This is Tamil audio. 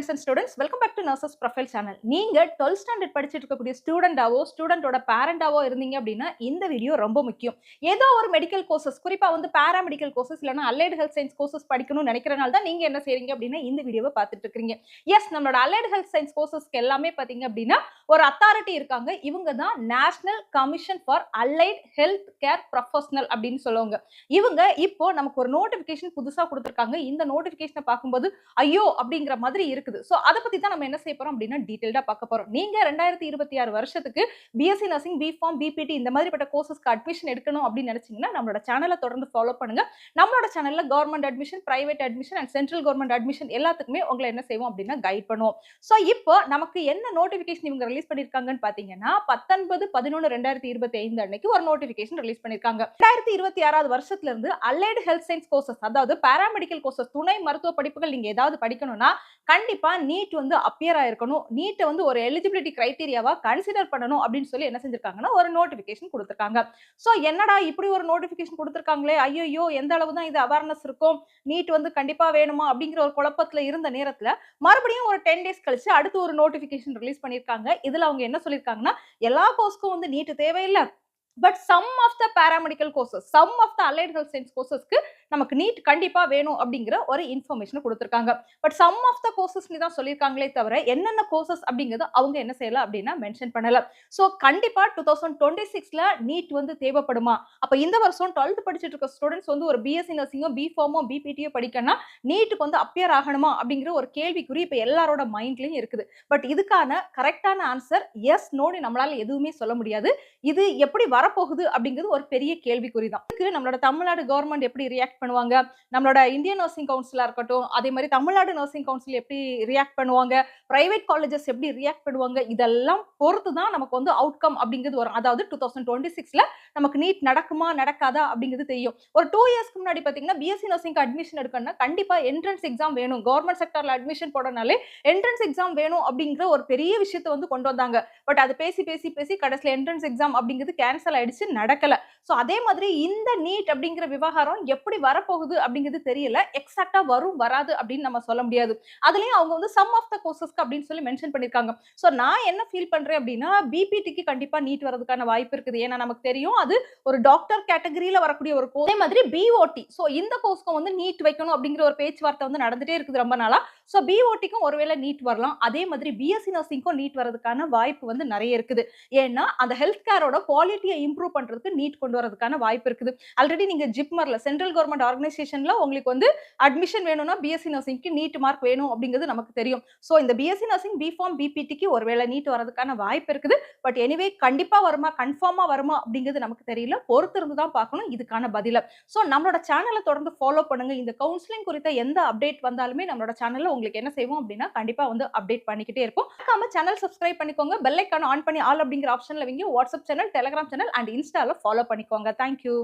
Friends and students welcome back to nurses profile channel நீங்கள் டுவெல்த் ஸ்டாண்டர்ட் படிச்சுட்டு இருக்கக்கூடிய ஸ்டூடெண்டாவோ ஸ்டூடெண்டோட பேரண்டாவோ இருந்தீங்க அப்படின்னா இந்த வீடியோ ரொம்ப முக்கியம். ஏதோ ஒரு மெடிக்கல் கோர்சஸ் குறிப்பா வந்து பேராமெடிக்கல் கோர்சஸ் இல்லைனா அலைடு ஹெல்த் சயின்ஸ் கோர்சஸ் படிக்கணும்னு நினைக்கிறனால தான் நீங்க என்ன செய்றீங்க அப்படின்னா இந்த வீடியோவை பார்த்துட்டு இருக்கீங்க எஸ் நம்மளோட அலைடு ஹெல்த் சயின்ஸ் கோர்சஸ்க்கு எல்லாமே பாத்தீங்க அப்படின்னா ஒரு அத்தாரிட்டி இருக்காங்க. இவங்க தான் national commission for allied health care professional அப்படின்னு சொல்லுவாங்க. இவங்க இப்போ நமக்கு ஒரு நோட்டிபிகேஷன் புதுசா கொடுத்துருக்காங்க. இந்த நோட்டிபிகேஷனை பார்க்கும்போது ஐயோ! அப்படிங்கிற மாதிரி இருக்கு இருக்குது. ஸோ அதை பத்தி தான் நம்ம என்ன செய்ய போறோம் அப்படின்னா டீட்டெயில்டா பார்க்க போறோம். நீங்க ரெண்டாயிரத்தி இருபத்தி ஆறு வருஷத்துக்கு பிஎஸ்சி நர்சிங் பிஃபார்ம் பிபிடி இந்த மாதிரிப்பட்ட கோர்சஸ்க்கு அட்மிஷன் எடுக்கணும் அப்படின்னு நினைச்சீங்கன்னா நம்மளோட சேனலை தொடர்ந்து ஃபாலோ பண்ணுங்க. நம்மளோட சேனல்ல government admission private admission and central government admission எல்லாத்துக்குமே உங்களை என்ன செய்வோம் அப்படின்னா கைட் பண்ணுவோம். ஸோ இப்போ நமக்கு என்ன நோட்டிபிகேஷன் இவங்க ரிலீஸ் பண்ணிருக்காங்கன்னு பாத்தீங்கன்னா பத்தொன்பது பதினொன்று ரெண்டாயிரத்தி இருபத்தி ஐந்து அன்னைக்கு ஒரு நோட்டிபிகேஷன் ரிலீஸ் பண்ணிருக்காங்க. ரெண்டாயிரத்தி இருபத்தி ஆறாவது வருஷத்துல இருந்து அலைடு ஹெல்த் சயின்ஸ் கோர்சஸ் அதாவது பாராமெடிக்கல் கோர்சஸ் துணை மருத்துவ படிப்புகள் நீங்க ஏதாவது படிக்கணும்னா கண்டிப்பா நீட் வந்து அப்பியர் ஆயிருக்கணும். நீட்டை வந்து ஒரு எலிஜிபிலிட்டி கிரைட்டீரியாவா கன்சிடர் பண்ணணும் அப்படின்னு சொல்லி என்ன செஞ்சிருக்காங்கன்னா ஒரு நோட்டிபிகேஷன் கொடுத்துருக்காங்க. ஸோ என்னடா இப்படி ஒரு நோட்டிபிகேஷன் கொடுத்துருக்காங்களே? ஐயோ எந்த அளவு தான் இது அவேர்னஸ் இருக்கும்? நீட் வந்து கண்டிப்பா வேணுமா? அப்படிங்கிற ஒரு குழப்பத்துல இருந்த நேரத்துல மறுபடியும் ஒரு டென் டேஸ் கழிச்சு அடுத்து ஒரு நோட்டிபிகேஷன் ரிலீஸ் பண்ணியிருக்காங்க இதுல அவங்க என்ன சொல்லியிருக்காங்கன்னா எல்லா கோர்ஸ்க்கும் வந்து நீட் தேவையில்லை. But some of the paramedical courses some of the allied health science கோர்சஸ்க்கு நமக்கு நீட் கண்டிப்பா வேணும் அப்படிங்கிற ஒரு இன்ஃபர்மேஷன் கொடுத்துருக்காங்க. But some of the courses தான் சொல்லியிருக்காங்களே தவிர என்னென்ன கோர்சஸ் அப்படிங்கிறது அவங்க என்ன செய்யல அப்படின்னா மென்ஷன் பண்ணல. ஸோ கண்டிப்பா டூ தௌசண்ட் டுவெண்ட்டி சிக்ஸ்ல நீட் வந்து தேவைப்படுமா? அப்ப இந்த வருஷம் டுவெல்த் படிச்சுட்டு இருக்க ஸ்டூடெண்ட்ஸ் வந்து ஒரு பிஎஸ்சி நர்சிங்கோ பிஃபார்மோ பிபிடியோ படிக்கணும்னா நீட்டுக்கு வந்து அப்பியர் ஆகணுமா அப்படிங்கிற ஒரு கேள்விக்குறி இப்போ எல்லாரோட மைண்ட்லயும் இருக்குது. பட் இதுக்கான கரெக்டான ஆன்சர் எஸ் நோடி நம்மளால எதுவுமே சொல்ல முடியாது. இது எப்படி வரப்போகுது அப்படிங்கிறது ஒரு பெரிய கேள்விக்குறி தான் இதுக்கு நம்மளோட தமிழ்நாடு கவர்மெண்ட் எப்படி ரியாக்ட் பண்ணுவாங்க? நம்மளோட இந்தியன் நர்சிங் கவுன்சிலா இருக்கட்டும் அதே மாதிரி தமிழ்நாடு நர்சிங் கவுன்சில் எப்படி ரியாக்ட் பண்ணுவாங்க? பிரைவேட் காலேஜஸ் எப்படி ரியாக்ட் பண்ணுவாங்க? இதெல்லாம் பொறுத்து தான் நமக்கு வந்து அவுட்கம் அப்படிங்கிறது வரும். அதாவது டூ தௌசண்ட் டுவெண்ட்டி சிக்ஸ்ல நமக்கு நீட் நடக்குமா நடக்காதா அப்படிங்கிறது தெரியும். ஒரு டூ இயர்ஸ்க்கு முன்னாடி பார்த்தீங்கன்னா பிஎஸ்சி நர்சிங்க்கு அட்மிஷன் எடுக்கணும்னா கண்டிப்பா என்ட்ரன்ஸ் எக்ஸாம் வேணும். கவர்மெண்ட் செக்டரில் அட்மிஷன் போடனாலே என்ட்ரன்ஸ் எக்ஸாம் வேணும் அப்படிங்கிற ஒரு பெரிய விஷயத்தை வந்து கொண்டு வந்தாங்க. பட் அது பேசி பேசி பேசி கடைசியில் என்ட்ரன்ஸ் எக்ஸாம் அப்படிங்கிறது கேன்சல் ஆயிடுச்சு நடக்கல. ஸோ அதே மாதிரி இந்த நீட் அப்படிங்கிற விவகாரம் எப்படி வரப்போகுது அப்படிங்கிறது தெரியல. எக்ஸாக்டா வரும் வராது அப்படின்னு நம்ம சொல்ல முடியாது. அதுலயும் அவங்க வந்து சம் ஆஃப் த கோர்சஸ்க்கு அப்படின்னு சொல்லி மென்ஷன் பண்ணிருக்காங்க. ஸோ நான் என்ன ஃபீல் பண்றேன் அப்படின்னா பிபிடிக்கு கண்டிப்பா நீட் வரதுக்கான வாய்ப்பு இருக்குது. ஏன்னா நமக்கு தெரியும் அது ஒரு டாக்டர் கேட்டகரியில வரக்கூடிய ஒரு கோர்ஸ் அதே மாதிரி பிஓடி ஸோ இந்த கோர்ஸ்க்கும் வந்து நீட் வைக்கணும் அப்படிங்கிற ஒரு பேச்சுவார்த்தை வந்து நடந்துட்டே இருக்குது ரொம்ப நாளா. ஸோ பிஓடிக்கும் ஒருவேளை நீட் வரலாம். அதே மாதிரி பிஎஸ்சி நர்சிங்க்கும் நீட் வரதுக்கான வாய்ப்பு வந்து நிறைய இருக்குது. ஏன்னா அந்த ஹெல்த் கேரோட குவாலிட்டியை இம்ப்ரூவ் பண்ணுறதுக்கு நீட் கொண்டு வரதுக்கான வாய்ப்பு இருக்குது. ஆல்ரெடி நீங்கள் ஜிப்மரில் சென்ட்ரல் கவர்மெண்ட் ஆர்கனைசேஷனில் உங்களுக்கு வந்து அட்மிஷன் வேணும்னா பிஎஸ்சி நர்சிங்க்கு நீட் மார்க் வேணும் அப்படிங்கிறது நமக்கு தெரியும். ஸோ இந்த பிஎஸ்சி நர்சிங் பிஃபார்ம் பிபிடிக்கு ஒருவேளை நீட் வரதுக்கான வாய்ப்பு இருக்குது. பட் எனிவே கண்டிப்பாக வருமா கன்ஃபார்மாக வருமா அப்படிங்கிறது நமக்கு தெரியல. பொறுத்து இருந்து தான் பார்க்கணும் இதுக்கான பதிலை. ஸோ நம்மளோட சேனலை தொடர்ந்து ஃபாலோ பண்ணுங்க. இந்த கவுன்சிலிங் குறித்த எந்த அப்டேட் வந்தாலுமே நம்மளோட சேனலில் உங்களுக்கு என்ன செய்வோம் அப்படின்னா கண்டிப்பாக வந்து அப்டேட் பண்ணிக்கிட்டே இருப்போம். மறக்காம சேனல் சப்ஸ்கிரைப் பண்ணிக்கோங்க. பெல்லைக்கான ஆன் பண்ணி ஆல் அப்படிங்கிற ஆப்ஷன்ல வைங்க. WhatsApp channel Telegram channel and இன்ஸ்டால ஃபாலோ பண்ணிக்கோங்க. Thank you